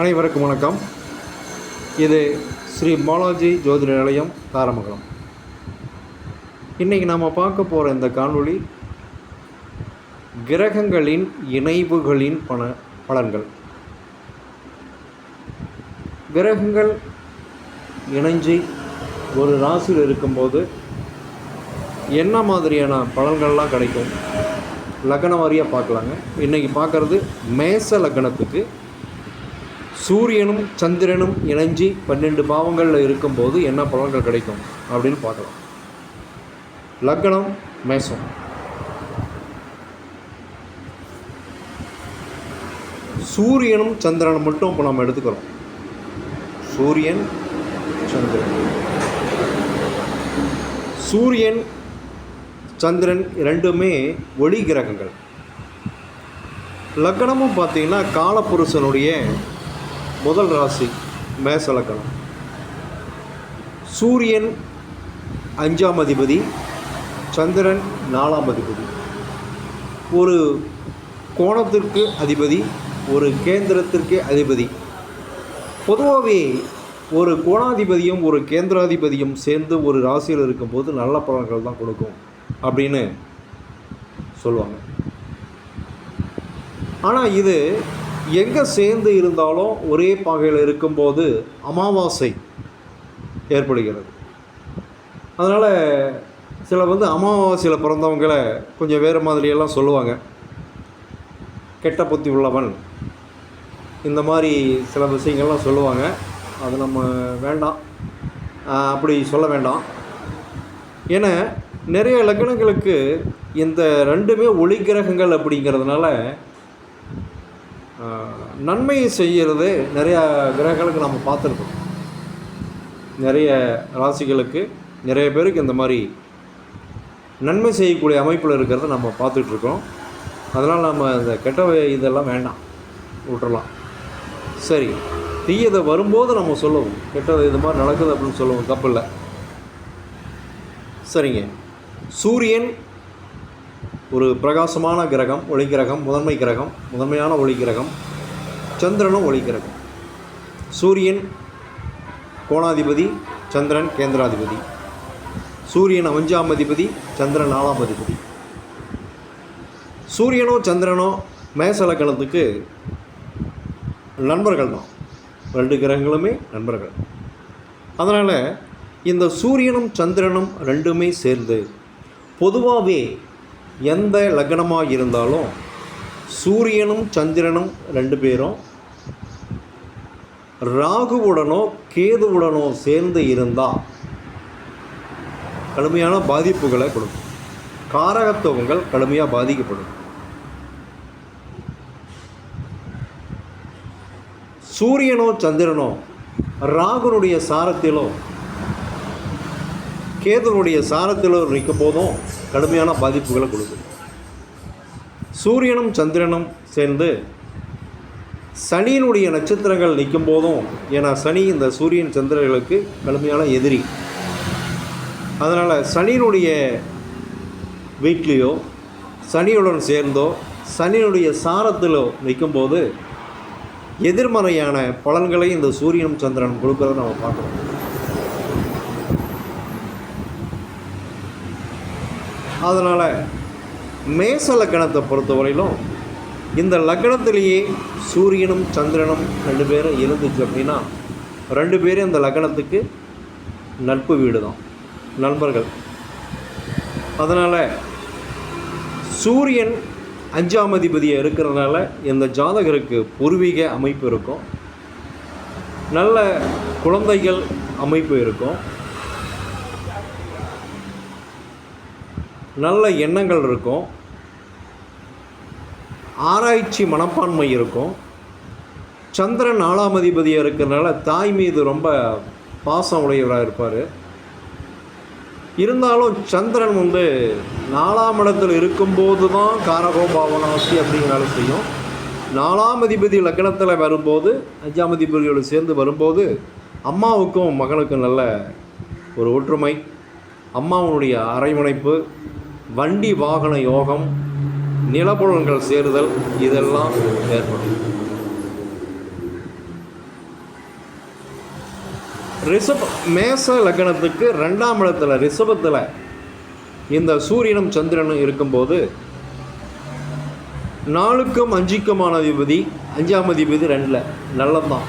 அனைவருக்கும் வணக்கம். இது ஸ்ரீ பாலாஜி ஜோதிட நிலையம் தாரமங்கலம். இன்றைக்கி நாம் பார்க்க போகிற இந்த காணொளி கிரகங்களின் இணைவுகளின் பண பலன்கள். கிரகங்கள் இணைஞ்சு ஒரு ராசியில் இருக்கும்போது என்ன மாதிரியான பலன்கள்லாம் கிடைக்கும்? லக்ன வாரியாக பார்க்கலாங்க. இன்றைக்கி பார்க்குறது மேச லக்னத்துக்கு. சூரியனும் சந்திரனும் இணைஞ்சி பன்னெண்டு பாவங்களில் இருக்கும்போது என்ன பலன்கள் கிடைக்கும் அப்படின்னு பார்க்கலாம். லக்னம் மேசம். சூரியனும் சந்திரனும் மட்டும் இப்போ நம்ம எடுத்துக்கிறோம். சூரியன் சந்திரன். சூரியன் சந்திரன் ரெண்டுமே ஒளி கிரகங்கள். லக்கணமும் பார்த்தீங்கன்னா காலப்புருஷனுடைய முதல் ராசி மேசலக்கணம். சூரியன் அஞ்சாம் அதிபதி சந்திரன் நாலாம் அதிபதி. ஒரு கோணத்திற்கு அதிபதி ஒரு கேந்திரத்திற்கு அதிபதி. பொதுவாகவே ஒரு கோணாதிபதியும் ஒரு கேந்திராதிபதியும் சேர்ந்து ஒரு ராசியில் இருக்கும்போது நல்ல பலன்கள் தான் கொடுக்கும் அப்படின்னு சொல்லுவாங்க. ஆனால் இது எங்கே சேர்ந்து இருந்தாலும் ஒரே பாகையில் இருக்கும்போது அமாவாசை ஏற்படுகிறது. அதனால் சில வந்து அமாவாசையில் பிறந்தவங்களை கொஞ்சம் வேறு மாதிரியெல்லாம் சொல்லுவாங்க. கெட்ட புத்தி உள்ளவன். இந்த மாதிரி சில விஷயங்கள்லாம் சொல்லுவாங்க. அது நம்ம வேண்டாம். அப்படி சொல்ல வேண்டாம். ஏன்னா நிறைய லக்னங்களுக்கு இந்த ரெண்டுமே ஒளி கிரகங்கள் அப்படிங்கிறதுனால நன்மையை செய்கிறது நிறையா கிரகங்களுக்கு நம்ம பார்த்துருக்கோம். நிறைய ராசிகளுக்கு நிறைய பேருக்கு இந்த மாதிரி நன்மை செய்யக்கூடிய அமைப்பில் இருக்கிறத நம்ம பார்த்துட்ருக்கோம். அதனால் நம்ம இந்த கெட்ட இதெல்லாம் வேண்டாம். விட்டுறலாம். சரி. தீயதை வரும்போது நம்ம சொல்லுவோம். கெட்டது இது மாதிரி நடக்குது அப்படின்னு சொல்லுவோம். தப்பு இல்லை சரிங்க. சூரியன் ஒரு பிரகாசமான கிரகம் ஒளி கிரகம் முதன்மை கிரகம் முதன்மையான ஒளி கிரகம் சந்திரனும் ஒளி கிரகம். சூரியன் கோணாதிபதி சந்திரன் கேந்திராதிபதி. சூரியன் அஞ்சாம் அதிபதி சந்திரன் நாலாம் அதிபதி. சூரியனோ சந்திரனோ மேசலக்கணத்துக்கு நண்பர்கள் தான். ரெண்டு கிரகங்களுமே நண்பர்கள். அதனால் இந்த சூரியனும் சந்திரனும் ரெண்டுமே சேர்ந்து பொதுவாகவே எந்த லக்னமாக இருந்தாலும் சூரியனும் சந்திரனும் ரெண்டு பேரும் ராகுவுடனோ கேதுவுடனோ சேர்ந்து இருந்தால் கடுமையான பாதிப்புகளை கொடுக்கும். காரகத்துவங்கள் கடுமையாக பாதிக்கப்படும். சூரியனோ சந்திரனோ ராகுனுடைய சாரத்திலோ கேதுனுடைய சாரத்திலோ நிற்கும் போதும் கடுமையான பாதிப்புகளை கொடுக்கும். சூரியனும் சந்திரனும் சேர்ந்து சனியினுடைய நட்சத்திரங்கள் நிற்கும் போதும் ஏன்னா சனி இந்த சூரியன் சந்திரர்களுக்கு கடுமையான எதிரி. அதனால் சனியினுடைய வீட்லேயோ சனியுடன் சேர்ந்தோ சனியினுடைய சாரத்திலோ நிற்கும்போது எதிர்மறையான பலன்களை இந்த சூரியனும் சந்திரனும் கொடுக்குறத நம்ம பார்க்குறோம். அதனால் மேச லக்கணத்தை பொறுத்தவரையிலும் இந்த லக்கணத்திலேயே சூரியனும் சந்திரனும் ரெண்டு பேரும் இருந்துச்சு அப்படின்னா ரெண்டு பேரும் இந்த லக்கணத்துக்கு நட்பு வீடு தான் நண்பர்கள். அதனால் சூரியன் அஞ்சாம் அதிபதியாக இருக்கிறதுனால இந்த ஜாதகருக்கு பூர்வீக அமைப்பு இருக்கும். நல்ல குழந்தைகள் அமைப்பு இருக்கும். நல்ல எண்ணங்கள் இருக்கும். ஆராய்ச்சி மனப்பான்மை இருக்கும். சந்திரன் நாலாம் அதிபதியாக இருக்கிறனால தாய் மீது ரொம்ப பாசம் உடையவராக இருப்பார். இருந்தாலும் சந்திரன் வந்து நாலாம் இடத்தில் இருக்கும்போது தான் காரகோம் பாவனாசி அப்படிங்கிறால செய்யும். நாலாம் அதிபதி லக்னத்தில் வரும்போது அஞ்சாம் அதிபதியோடு சேர்ந்து வரும்போது அம்மாவுக்கும் மகனுக்கும் நல்ல ஒரு ஒற்றுமை. அம்மாவனுடைய அரைமுனைப்பு வண்டி வாகன யோகம் நிலப்புலன்கள் சேருதல் இதெல்லாம் ஏற்படும். ரிஷப் மேச லக்னத்துக்கு ரெண்டாம் இடத்துல ரிஷபத்தில் இந்த சூரியனும் சந்திரனும் இருக்கும்போது நாலுக்கும் அஞ்சுக்குமான அதிபதி அஞ்சாம் அதிபதி ரெண்டில் நல்லதான்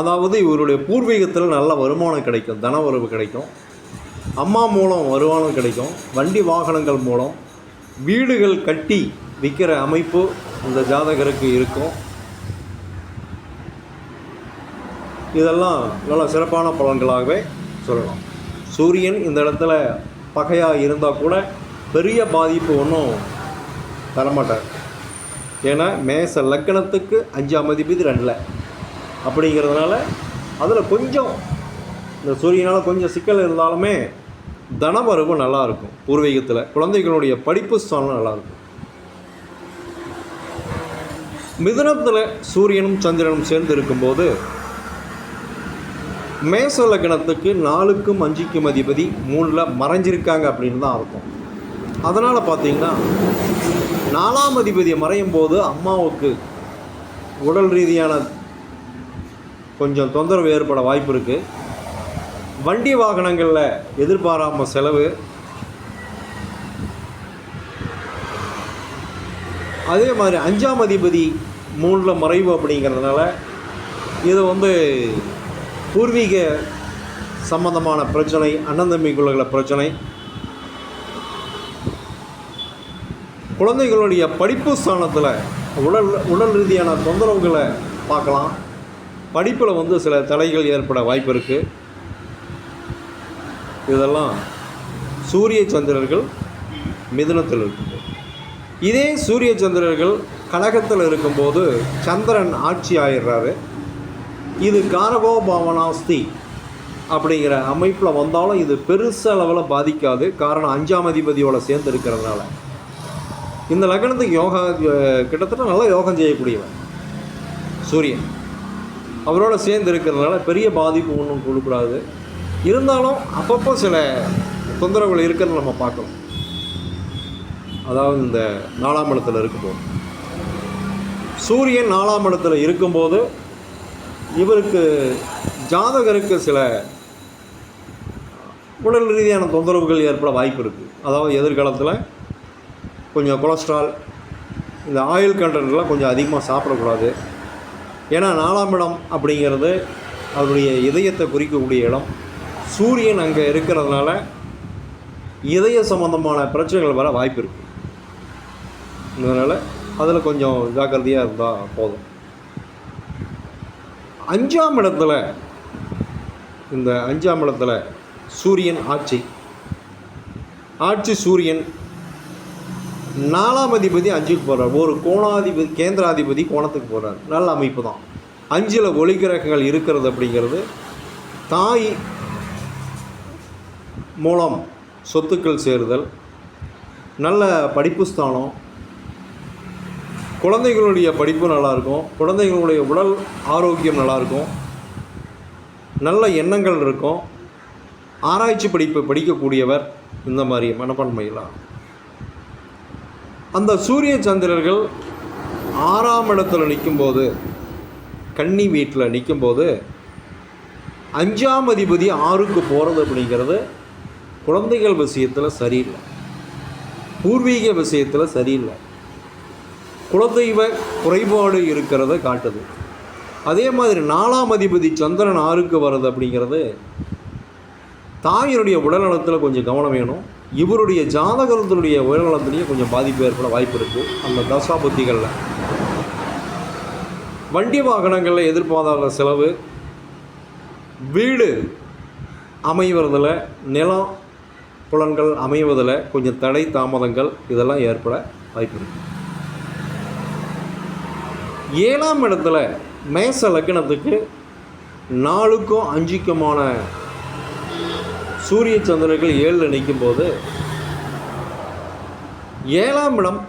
அதாவது இவருடைய பூர்வீகத்தில் நல்ல வருமானம் கிடைக்கும் தன உறவு கிடைக்கும். அம்மா மூலம் வருமானம் கிடைக்கும். வண்டி வாகனங்கள் மூலம் வீடுகள் கட்டி விற்கிற அமைப்பு இந்த ஜாதகருக்கு இருக்கும். இதெல்லாம் நல்ல சிறப்பான பலன்களாகவே சொல்லலாம். சூரியன் இந்த இடத்துல பகையாக இருந்தால் கூட பெரிய பாதிப்பு ஒன்றும் தரமாட்டார். ஏன்னா மேச லக்கணத்துக்கு அஞ்சாம் அதிபதி ரெண்டில். அப்படிங்கிறதுனால அதில் கொஞ்சம் இந்த சூரியனால் கொஞ்சம் சிக்கல் இருந்தாலுமே தனவரவு நல்லா இருக்கும் பூர்வீகத்தில். குழந்தைகளுடைய படிப்பு ஸ்தானம் நல்லா இருக்கும் மிதுனத்தில் சூரியனும் சந்திரனும் சேர்ந்து இருக்கும்போது மேச லக்னத்துக்கு நாலுக்கும் அஞ்சுக்கும் அதிபதி மூணில் மறைஞ்சிருக்காங்க அப்படின்னு தான் அர்த்தம். அதனால் பார்த்தீங்கன்னா நாலாம் அதிபதி மறையும் போது அம்மாவுக்கு உடல் ரீதியான கொஞ்சம் தொந்தரவு ஏற்பட வாய்ப்பு இருக்குது வண்டி வாகனங்களில் எதிர்பாராம செலவு. அதே மாதிரி அஞ்சாம் அதிபதி மூணில் மறைவு அப்படிங்கிறதுனால இது வந்து பூர்வீக சம்பந்தமான பிரச்சனை அண்ணன் தம்பிக்குள்ள பிரச்சனை. குழந்தைகளுடைய படிப்பு ஸ்தானத்தில் உடல் உடல் ரீதியான தொந்தரவுகளை பார்க்கலாம். படிப்பில் வந்து சில தடைகள் ஏற்பட வாய்ப்பு இருக்குது இதெல்லாம் சூரிய சந்திரர்கள் மிதுனத்தில் இருக்கும்போது. இதே சூரிய சந்திரர்கள் கடகத்தில் இருக்கும்போது சந்திரன் ஆட்சி ஆயிடுறாரு. இது காரகோ பாவனாஸ்தி அப்படிங்கிற அமைப்பில் வந்தாலும் இது பெருசளவில் பாதிக்காது. காரணம் அஞ்சாம் அதிபதியோட சேர்ந்து இருக்கிறதுனால. இந்த லக்னத்துக்கு யோகா கிட்டத்தட்ட நல்லா யோகம் செய்யக்கூடியவன் சூரியன். அவரோட சேர்ந்து இருக்கிறதுனால பெரிய பாதிப்பு ஒன்றும் கொடுக்கூடாது இருந்தாலும் அப்பப்போ சில தொந்தரவுகள் இருக்குன்னு நம்ம பார்க்கலாம் அதாவது இந்த நாலாம் இடத்துல இருக்கும்போது. சூரியன் நாலாம் இடத்துல இருக்கும்போது இவருக்கு ஜாதகருக்கு சில உடல் ரீதியான தொந்தரவுகள் ஏற்பட வாய்ப்பு இருக்குது அதாவது எதிர்காலத்தில் கொஞ்சம் கொலஸ்ட்ரால் இந்த ஆயில் கண்டென்ட்லாம் கொஞ்சம் அதிகமாக சாப்பிடக்கூடாது. ஏன்னா நாலாம் இடம் அப்படிங்கிறது அவருடைய இதயத்தை குறிக்கக்கூடிய இடம். சூரியன் அங்கே இருக்கிறதுனால இதய சம்பந்தமான பிரச்சனைகள் வர வாய்ப்பு இருக்குது அதனால் அதில் கொஞ்சம் ஜாக்கிரதையாக இருந்தால் போதும். அஞ்சாம் இடத்துல இந்த அஞ்சாம் இடத்துல சூரியன் ஆட்சி. ஆட்சி சூரியன் நாலாம் அதிபதி அஞ்சுக்கு போகிறார் ஒரு கோணாதிபதி கேந்திராதிபதி கோணத்துக்கு போகிறார் நல்ல அமைப்பு தான். அஞ்சில் ஒளி கிரகங்கள் இருக்கிறது அப்படிங்கிறது தாய் மூலம் சொத்துக்கள் சேருதல் நல்ல படிப்பு ஸ்தானம் குழந்தைகளுடைய படிப்பு நல்லாயிருக்கும் குழந்தைகளுடைய உடல் ஆரோக்கியம் நல்லாயிருக்கும் நல்ல எண்ணங்கள் இருக்கும் ஆராய்ச்சி படிப்பு படிக்கக்கூடியவர் இந்த மாதிரி மனப்பான்மையெல்லாம் அந்த சூரிய சந்திரர்கள் ஆறாம் இடத்துல நிற்கும்போது கன்னி வீட்டில் நிற்கும்போது அஞ்சாம் அதிபதி ஆறுக்கு போகிறது அப்படிங்கிறது குழந்தைகள் விஷயத்தில் சரியில்லை. பூர்வீக விஷயத்தில் சரியில்லை. குலதெய்வ குறைபாடு இருக்கிறத காட்டுது. அதே மாதிரி நாலாம் அதிபதி சந்திரன் ஆறுக்கு வர்றது அப்படிங்கிறது தாயினுடைய உடல்நலத்தில் கொஞ்சம் கவனம் வேணும். இவருடைய ஜாதகத்தினுடைய உடல்நலத்திலையும் கொஞ்சம் பாதிப்பு ஏற்பட வாய்ப்பு இருக்குது அந்த தசாபுத்திகளில். வண்டி வாகனங்களில் எதிர்பாராத செலவு. வீடு அமைவதில் நிலம் புலன்கள் அமைவதில் கொஞ்சம் தடை தாமதங்கள் இதெல்லாம் ஏற்பட வாய்ப்பு இருக்குது ஏழாம் இடத்துல மேச லக்னத்துக்கு நாலுக்கும் அஞ்சுக்குமான சூரிய சந்திரர்கள் ஏழில் நிற்கும் போது ஏழாம் இடம்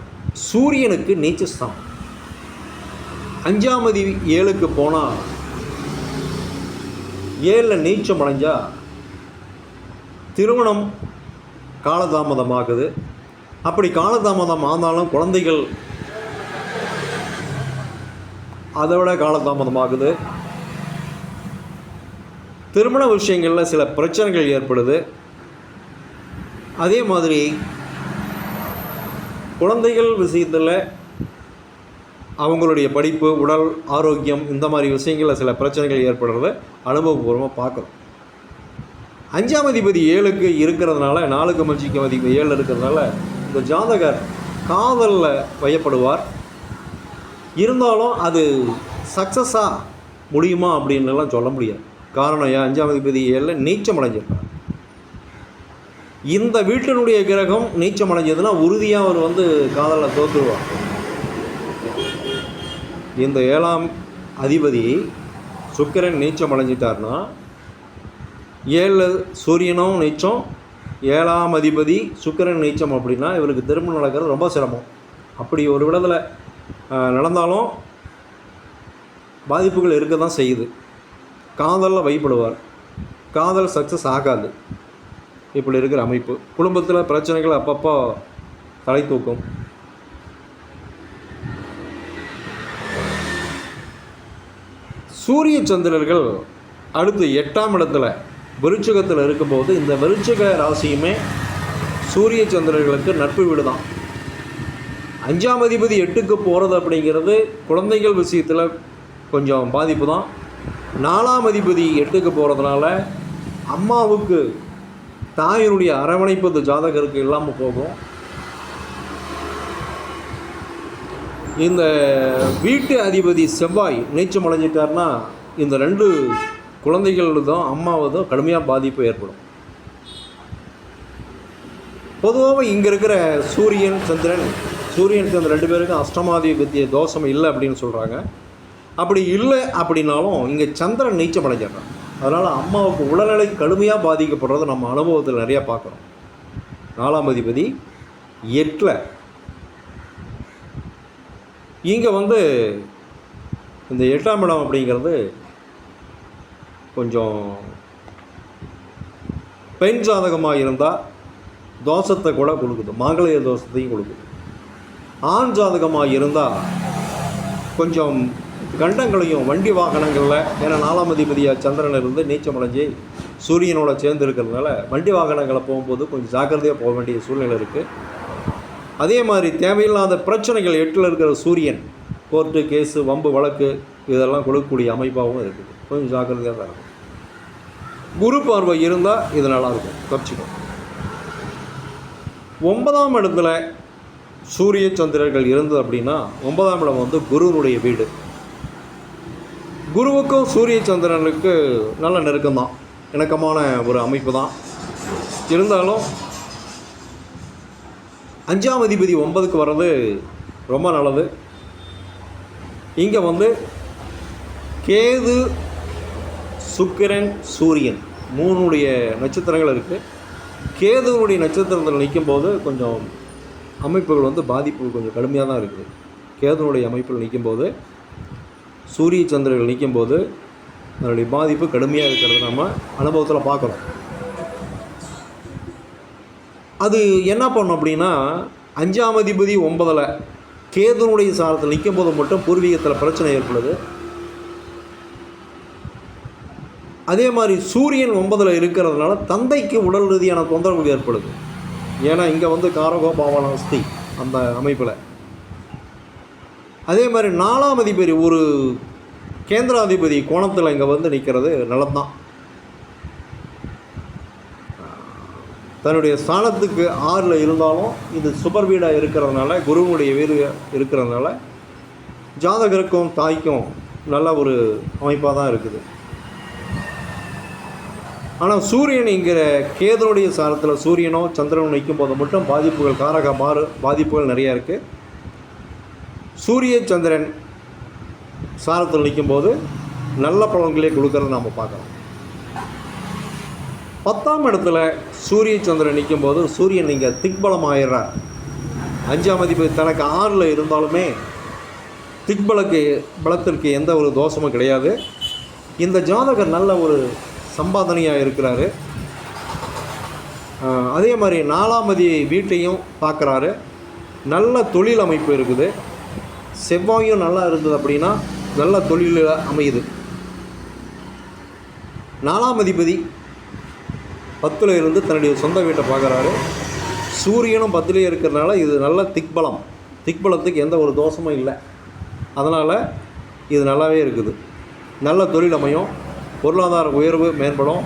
சூரியனுக்கு நீச்சஸ்தானம். அஞ்சாமதி ஏழுக்கு போனால் ஏழில் நீச்சம் அடைஞ்சால் திருமணம் காலதாமதமாகுது. அப்படி காலதாமதம் ஆனாலும் குழந்தைகள் அதை விட காலதாமதமாகுது. திருமண விஷயங்களில் சில பிரச்சனைகள் ஏற்படுது. அதே மாதிரி குழந்தைகள் விஷயத்தில் அவங்களுடைய படிப்பு உடல் ஆரோக்கியம் இந்த மாதிரி விஷயங்களில் சில பிரச்சனைகள் ஏற்படுறத அனுபவபூர்வமாக பார்க்குறோம். அஞ்சாம் அதிபதி ஏழுக்கு இருக்கிறதுனால நாலுக்கு மஞ்சிக்கு அதிபதி ஏழு இருக்கிறதுனால இந்த ஜாதகர் காதலில் வயப்படுவார். இருந்தாலும் அது சக்ஸஸாக முடியுமா அப்படின்னுலாம் சொல்ல முடியாது. காரணம் ஏன்? அஞ்சாம் அதிபதி ஏழில் நீச்சம் அடைஞ்சிருக்கார் இந்த வீட்டினுடைய கிரகம் நீச்சம் அடைஞ்சதுன்னா உறுதியாக அவர் வந்து காதலில் தோற்றுருவார் இந்த ஏழாம் அதிபதி சுக்கிரன் நீச்சம் அடைஞ்சிட்டார்னா ஏழு சூரியனும் நீச்சம் ஏழாம் அதிபதி சுக்கிரன் நீச்சம் அப்படின்னா இவருக்கு திருமணம் நடக்கிறது ரொம்ப சிரமம். அப்படி ஒரு விடத்தில் நடந்தாலும் பாதிப்புகள் இருக்க தான் செய்யுது. காதலில் வைப்படுவார் காதல் சக்ஸஸ் ஆகாது. இப்படி இருக்கிற அமைப்பு. குடும்பத்தில் பிரச்சனைகள் அப்பப்போ தலை தூக்கும். சூரிய சந்திரர்கள் அடுத்து எட்டாம் இடத்துல விருச்சகத்தில் இருக்கும்போது இந்த விருச்சக ராசியுமே சூரிய சந்திரர்களுக்கு நட்பு வீடு தான் அஞ்சாம் அதிபதி எட்டுக்கு போகிறது அப்படிங்கிறது குழந்தைகள் விஷயத்தில் கொஞ்சம் பாதிப்பு தான் நாலாம் அதிபதி எட்டுக்கு போகிறதுனால அம்மாவுக்கு தாயினுடைய அரவணைப்பு ஜாதகருக்கு இல்லாமல் போகும். இந்த வீட்டு அதிபதி செவ்வாய் நீச்சம் அடைஞ்சிட்டார்னா இந்த ரெண்டு குழந்தைகளதும் அம்மாவதும் கடுமையாக பாதிப்பு ஏற்படும். பொதுவாக இங்கே இருக்கிற சூரியன் சந்திரன் சூரியன் சந்திரன் ரெண்டு பேருக்கும் அஷ்டமாதிபத்திய தோஷம் இல்லை அப்படின்னு சொல்கிறாங்க அப்படி இல்லை அப்படின்னாலும் இங்கே சந்திரன் நீச்சம் அடைஞ்சிடுறான். அதனால் அம்மாவுக்கு உடல்நிலை கடுமையாக பாதிக்கப்படுறத நம்ம அனுபவத்தில் நிறையா பார்க்குறோம். நாலாம் அதிபதி எட்டில். இங்கே வந்து இந்த எட்டாம் இடம் அப்படிங்கிறது கொஞ்சம் பெண் ஜாதகமாக இருந்தால் தோஷத்தை கூட கொடுக்குது. மாங்கலிக தோஷத்தையும் கொடுக்குது. ஆண் ஜாதகமாக இருந்தால் கொஞ்சம் கண்டங்களையும் வண்டி வாகனங்களில் ஏன்னா நாலாம் அதிபதியாக சந்திரன் இருந்து நீச்சம் சூரியனோட சேர்ந்து இருக்கிறதுனால வண்டி வாகனங்களை போகும்போது கொஞ்சம் ஜாக்கிரதையாக போக வேண்டிய சூழ்நிலை இருக்குது அதே மாதிரி தேவையில்லாத பிரச்சனைகள் எட்டில் இருக்கிற சூரியன் கோர்ட்டு கேஸு வம்பு வழக்கு இதெல்லாம் கொடுக்கக்கூடிய அமைப்பாகவும் இருக்குது. கொஞ்சம் ஜாக்கிரதையாக தான் இருக்கும். குரு பார்வை இருந்தால் இது நல்லாயிருக்கும் தப்பிச்சுக்கும். ஒன்பதாம் இடத்துல சூரிய சந்திரர்கள் இருந்தது அப்படின்னா ஒன்பதாம் இடம் வந்து குருவனுடைய வீடு. குருவுக்கும் சூரிய சந்திரனுக்கு நல்ல நெருக்கம்தான் இணக்கமான ஒரு அமைப்பு தான். இருந்தாலும் அஞ்சாம் அதிபதி ஒன்பதுக்கு வர்றது ரொம்ப நல்லது. இங்கே வந்து கேது சுக்கிரன் சூரியன். மூணுடைய நட்சத்திரங்கள் இருக்குது கேதுவனுடைய நட்சத்திரத்தில் நிற்கும் போது கொஞ்சம் அமைப்புகள் வந்து பாதிப்பு கொஞ்சம் கடுமையாக தான் இருக்குது. கேதுனுடைய அமைப்பில் நிற்கும் போது சூரிய சந்திரர்கள் நிற்கும்போது அதனுடைய பாதிப்பு கடுமையாக இருக்கிறத நம்ம அனுபவத்தில் பார்க்குறோம் அது என்ன பண்ணும் அப்படின்னா அஞ்சாம் அதிபதி ஒன்பதில் கேதுனுடைய சாரத்தில் நிற்கும் போது மட்டும் பூர்வீகத்தில் பிரச்சனை ஏற்படுது. அதே மாதிரி சூரியன் ஒன்பதில் இருக்கிறதுனால தந்தைக்கு உடல் ரீதியான தொந்தரவு ஏற்படுது. ஏன்னா இங்கே வந்து காரகோ பாவன அஸ்தி அந்த அமைப்பில். அதே மாதிரி நாலாம் அதிபதி ஒரு கேந்திராதிபதி கோணத்தில் இங்கே வந்து நிற்கிறது நல்லதுதான் தன்னுடைய ஸ்தானத்துக்கு ஆறில் இருந்தாலும் இது சுபர் வீடாக இருக்கிறதுனால குருவுடைய வீடு இருக்கிறதுனால ஜாதகருக்கும் தாய்க்கும் நல்ல ஒரு அமைப்பாக தான் இருக்குது. ஆனால் சூரியன் இங்கிற கேதனுடைய சாரத்தில் சூரியனோ சந்திரனோ நிற்கும் போது மட்டும் பாதிப்புகள் காரக மாறு பாதிப்புகள் நிறையா இருக்குது சூரிய சந்திரன் சாரத்தில் நிற்கும்போது நல்ல பலன்களே கொடுக்கறத நாம் பார்க்கலாம் பத்தாம் இடத்துல சூரிய சந்திரன் நிற்கும்போது சூரியன் இங்கே திக்பலம் ஆயிடுறார் அஞ்சாம் மதிப்பு தனக்கு ஆறில் இருந்தாலுமே திக்பலக்கு பலத்திற்கு எந்த ஒரு தோஷமும் கிடையாது. இந்த ஜாதகர் நல்ல ஒரு சம்பாதனையாக இருக்கிறாரு. அதே மாதிரி நாலாமதி வீட்டையும் பார்க்குறாரு. நல்ல தொழில் அமைப்பு இருக்குது. செவ்வாயும் நல்லா இருந்தது அப்படின்னா நல்ல தொழில் அமையுது. நாலாம் அதிபதி பத்தில் இருந்து தன்னுடைய சொந்த வீட்டை பார்க்குறாரு. சூரியனும் பத்துலேயே இருக்கிறனால இது நல்ல திக்பலம். திக்பலத்துக்கு எந்த ஒரு தோஷமும் இல்லை. அதனால் இது நல்லாவே இருக்குது. நல்ல தொழில் அமையும். பொருளாதார உயர்வு மேம்படும்.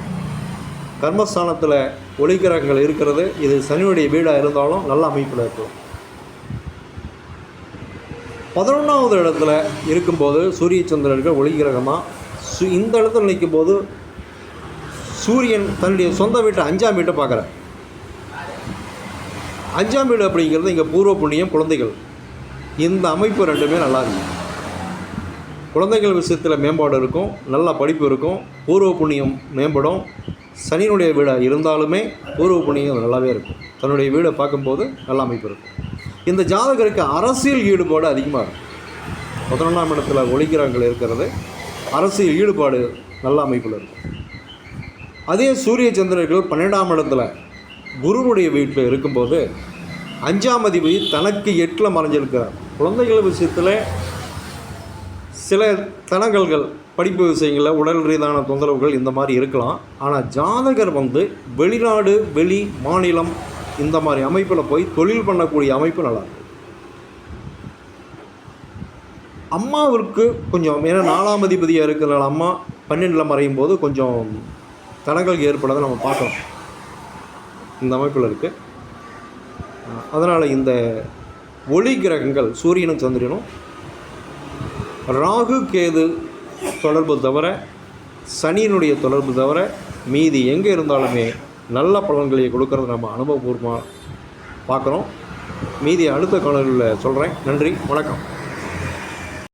கர்மஸ்தானத்தில் ஒளிக்கிரகங்கள் இருக்கிறது. இது சனியுடைய வீடாக இருந்தாலும் நல்ல அமைப்பில் இருக்கும். பதினொன்றாவது இடத்துல இருக்கும்போது சூரிய சந்திரர்கள் ஒளிகிரகமாக சு இந்த இடத்துல நிற்கும் போது சூரியன் தன்னுடைய சொந்த வீட்டை அஞ்சாம் வீட்டை பார்க்குறார். அஞ்சாம் வீடு அப்படிங்கிறது இங்கே பூர்வ புண்ணியம் குழந்தைகள். இந்த அமைப்பு ரெண்டுமே நல்லா இருக்கும் குழந்தைகள் விஷயத்தில் மேம்பாடு இருக்கும் நல்ல படிப்பு இருக்கும் பூர்வ புண்ணியம் மேம்படும். சனியினுடைய வீடாக இருந்தாலுமே பூர்வ புண்ணியம் நல்லாவே இருக்கும். தன்னுடைய வீடை பார்க்கும்போது நல்ல அமைப்பு இருக்கும். இந்த ஜாதகருக்கு அரசியல் ஈடுபாடு அதிகமாக இருக்கும். பதினொன்றாம் இடத்துல ஒளிகிரகங்கள் இருக்கிறது. அரசியல் ஈடுபாடு நல்ல அமைப்பில் இருக்கும். அதே சூரிய சந்திரர்கள் பன்னெண்டாம் இடத்துல குருவுடைய வீட்டில் இருக்கும்போது அஞ்சாம் அதிபதி தனக்கு எட்டில் மறைஞ்சிருக்கிறார். குழந்தைகள் விஷயத்தில் சில தடங்கல்கள் படிப்பு விஷயங்களில் உடல் ரீதியான தொந்தரவுகள் இந்த மாதிரி இருக்கலாம். ஆனால் ஜாதகர் வந்து வெளிநாடு வெளி மாநிலம் இந்த மாதிரி அமைப்பில் போய் தொழில் பண்ணக்கூடிய அமைப்பு நல்லா இருக்கு. அம்மாவிற்கு கொஞ்சம் ஏன்னா நாலாம் அதிபதியாக இருக்கிறனால அம்மா பன்னெண்டில் மறையும் போது கொஞ்சம் தடங்கள் ஏற்படாத நம்ம பார்க்கலாம் இந்த அமைப்பில் இருக்குது அதனால் இந்த ஒளி கிரகங்கள் சூரியனும் சந்திரனும் ராகு கேது தொடர்பு தவிர சனியினுடைய தொடர்பு தவிர மீதி எங்கே இருந்தாலுமே நல்ல பலன்களை கொடுக்கறத நம்ம அனுபவபூர்வமாக பார்க்குறோம். மீதி அடுத்த காணொலியில் சொல்கிறேன் நன்றி. வணக்கம்.